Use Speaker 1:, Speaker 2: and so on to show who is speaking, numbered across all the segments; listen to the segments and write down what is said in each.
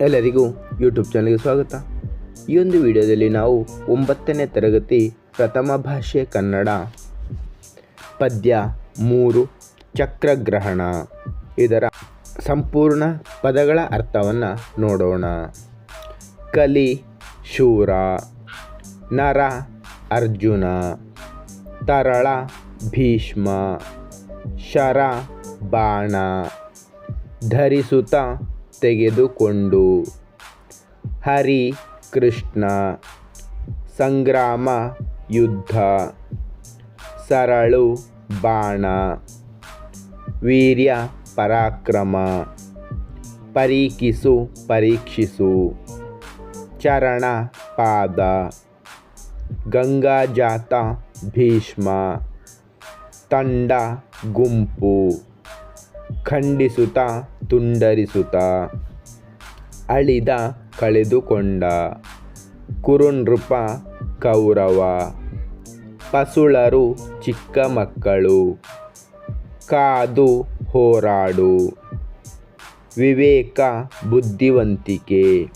Speaker 1: ಎಲ್ಲರಿಗೂ ಯೂಟ್ಯೂಬ್ ಚಾನಲ್ಗೆ ಸ್ವಾಗತ. ಈ ಒಂದು ವಿಡಿಯೋದಲ್ಲಿ ನಾವು ಒಂಬತ್ತನೇ ತರಗತಿ ಪ್ರಥಮ ಭಾಷೆ ಕನ್ನಡ, ಪದ್ಯ ಮೂರು, ಚಕ್ರಗ್ರಹಣ. ಇದರ ಸಂಪೂರ್ಣ ಪದಗಳ ಅರ್ಥವನ್ನು ನೋಡೋಣ. ಕಲಿ, ಶೂರ, ನರ, ಅರ್ಜುನ, ತರಳ, ಭೀಷ್ಮ, ಶರ, ಬಾಣ, ಧರಿಸುತ್ತ ತೆಗೆದುಕೊಂಡು. ಹರಿ ಕೃಷ್ಣ, ಸಂಗ್ರಾಮ ಯುದ್ಧ, ಸರಳು ಬಾಣ, ವೀರ್ಯ ಪರಾಕ್ರಮ, ಪರೀಕ್ಷಿಸು ಪರೀಕ್ಷಿಸು, ಚರಣ ಪಾದ, ಗಂಗಾಜಾತ ಭೀಷ್ಮ, ತಂಡ ಗುಂಪು ಖಂಡಿಸುತ್ತ ತುಂಡರಿಸುತ್ತ ಅಳಿದ ಕಳೆದುಕೊಂಡ ಕುರುನೃಪ ಕೌರವ, ಪಸುಳರು ಚಿಕ್ಕ ಮಕ್ಕಳು, ಕಾದು ಹೋರಾಡು, ವಿವೇಕ ಬುದ್ಧಿವಂತಿಕೆ,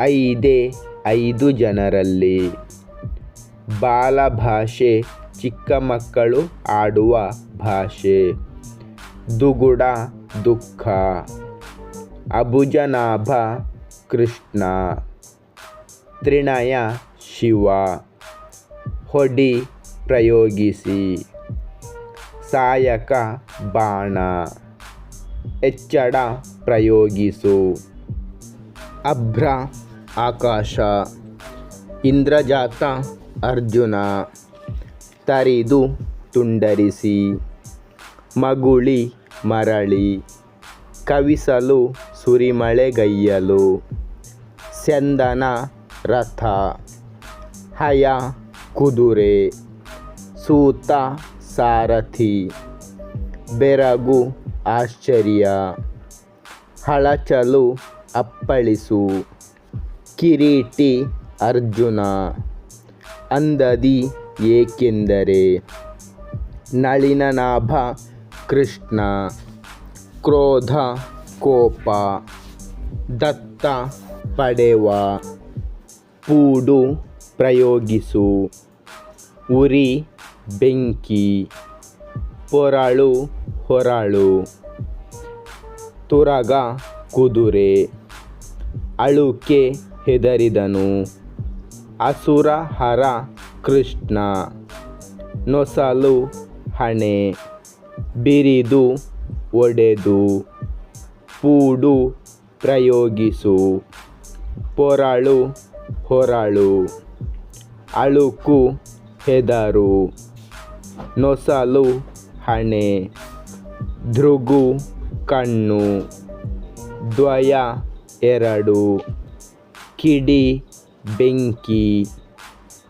Speaker 1: ಐದೇ ಐದು ಜನರಲ್ಲಿ ಬಾಲಭಾಷೆ ಚಿಕ್ಕ ಮಕ್ಕಳು ಆಡುವ ಭಾಷೆ, ದುಗುಡ ದುಃಖ, ಅಭುಜನಾಭ, ಕೃಷ್ಣ ತ್ರಿಣಯ ಶಿವ, ಹೊಡಿ ಪ್ರಯೋಗಿಸಿ, ಸಾಯಕ, ಬಾಣ, ಎಚ್ಚಡ ಪ್ರಯೋಗಿಸು, ಅಭ್ರ, ಆಕಾಶ, ಇಂದ್ರಜಾತ, ಅರ್ಜುನ, ತರಿದು ತುಂಡರಿಸಿ, ಮಗುಳಿ ಮರಳಿ ಕವಿಸಲು ಸುರಿಮಳೆಗೈಯಲು ಸೆಂದನ ರಥ ಹಯ ಕುದುರೆ ಸೂತ ಸಾರಥಿ ಬೆರಗು ಆಶ್ಚರ್ಯ ಹಳಚಲು ಅಪ್ಪಳಿಸು ಕಿರೀಟಿ ಅರ್ಜುನ ಅಂದದಿ ಏಕೆಂದರೆ ನಳಿನನಾಭ ಕೃಷ್ಣ, ಕ್ರೋಧ, ಕೋಪ, ದತ್ತ, ಪಡೆವ, ಪೂಡು, ಪ್ರಯೋಗಿಸು, ಉರಿ, ಬೆಂಕಿ, ಪೊರಳು, ಹೊರಳು, ತುರಗ, ಕುದುರೆ, ಅಳುಕೆ ಹೆದರಿದನು, ಅಸುರ, ಹರ, ಕೃಷ್ಣ, ನೊಸಲು, ಹಣೆ. ಬಿರಿದು, ಒಡೆದು, ಪೂಡು, ಪ್ರಯೋಗಿಸು. ಪೊರಳು, ಹೊರಳು. ಅಳುಕು, ಹೆದರು. ನೊಸಲು, ಹಣೆ. ಧೃಗು, ಕಣ್ಣು. ದ್ವಯ, ಎರಡು. ಕಿಡಿ, ಬೆಂಕಿ.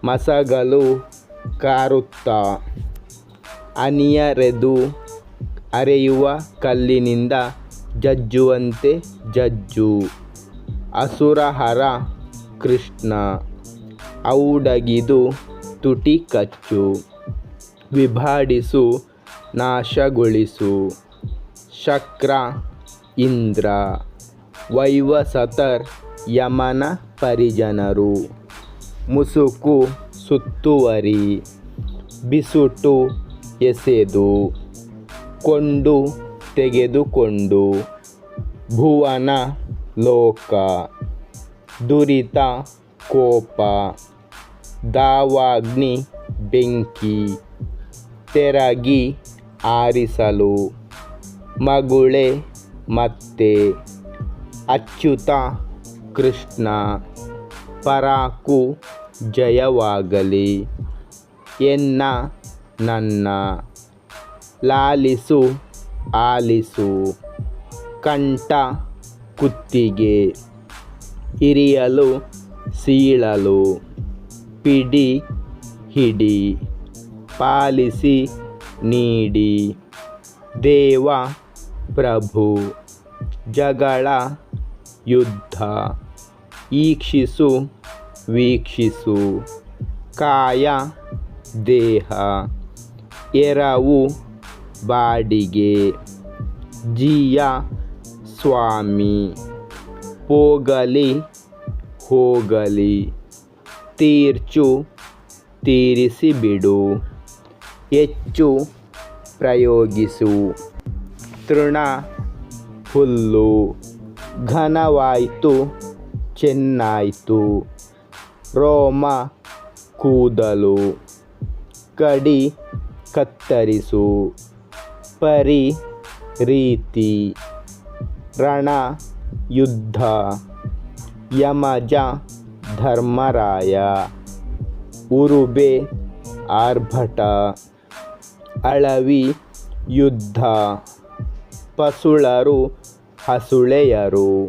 Speaker 1: ಮಸಗಲು, ಕಾರುತ್ತ. ಅನಿಯರೆದು ಅರೆಯುವ ಕಲ್ಲಿನಿಂದ ಜಜ್ಜುವಂತೆ ಜಜ್ಜು. ಅಸುರಹರ ಕೃಷ್ಣ, ಔಡಗಿದು ತುಟಿ ಕಚ್ಚು. ವಿಭಾಡಿಸು, ನಾಶಗೊಳಿಸು. ಶಕ್ರ, ಇಂದ್ರ, ವೈವಸತರ್, ಯಮನ ಪರಿಜನರು. ಮುಸುಕು ಸುತ್ತುವರಿ, ಬಿಸುಟು ಎಸೆದು ಕೊಂಡು, ತೆಗೆದುಕೊಂಡು ಭುವನ ಲೋಕ, ದುರಿತ ಕೋಪ, ದಾವಾಗ್ನಿ ಬೆಂಕಿ, ತೆರಗಿ ಆರಿಸಲು ಮಗುಳೆ ಮತ್ತೆ, ಅಚ್ಯುತ ಕೃಷ್ಣ, ಪರಾಕು ಜಯವಾಗಲಿ ಎನ್ನ ನನ್ನ ಲಾಲಿಸು, ಆಲಿಸು. ಕಂಠ ಕುತ್ತಿಗೆ ಇರಿಯಲು, ಸೀಳಲು. ಪಿಡಿ, ಹಿಡಿ. ಪಾಲಿಸಿ, ನೀಡಿ. ದೇವ, ಪ್ರಭು. ಜಗಳ, ಯುದ್ಧ. ಈಕ್ಷಿಸು, ವೀಕ್ಷಿಸು. ಕಾಯ, ದೇಹ. ಎರವು ಬಾಡಿಗೆ. ಜಿಯ ಸ್ವಾಮಿ ಪೋಗಲಿ ಹೋಗಲಿ. ತೀರ್ಚು ತೀರಿಸಿಬಿಡು. ಹೆಚ್ಚು ಪ್ರಯೋಗಿಸು. ತೃಣ ಹುಲ್ಲು. ಘನವಾಯಿತು, ಚೆನ್ನಾಯಿತು. ರೋಮ ಕೂದಲು. ಕಡಿ ಕತ್ತರಿಸು. ಪರಿ ರೀತಿ ರಣ ಯುದ್ಧ ಯಮಜ ಧರ್ಮರಾಯ. ಉರುಬೆ ಆರ್ಭಟ. ಅಳವಿ ಯುದ್ಧ. ಪಸುಳರು ಹಸುಳೆಯರು.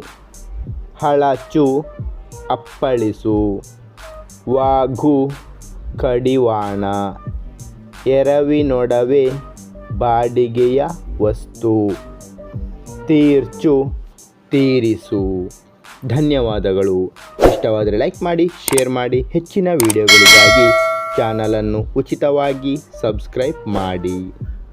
Speaker 1: ಹಳಚು ಅಪ್ಪಳಿಸು. ವಾಘು ಕಡಿವಾಣ. ಎರವಿನೊಡವೆ ಬಾಡಿಗೆಯ ವಸ್ತು. ತೀರ್ಚು, ತೀರಿಸು. ಧನ್ಯವಾದಗಳು. ಇಷ್ಟವಾದರೆ ಲೈಕ್ ಮಾಡಿ, ಶೇರ್ ಮಾಡಿ. ಹೆಚ್ಚಿನ ವಿಡಿಯೋಗಳಿಗಾಗಿ ಚಾನಲನ್ನು ಉಚಿತವಾಗಿ ಸಬ್ಸ್ಕ್ರೈಬ್ ಮಾಡಿ.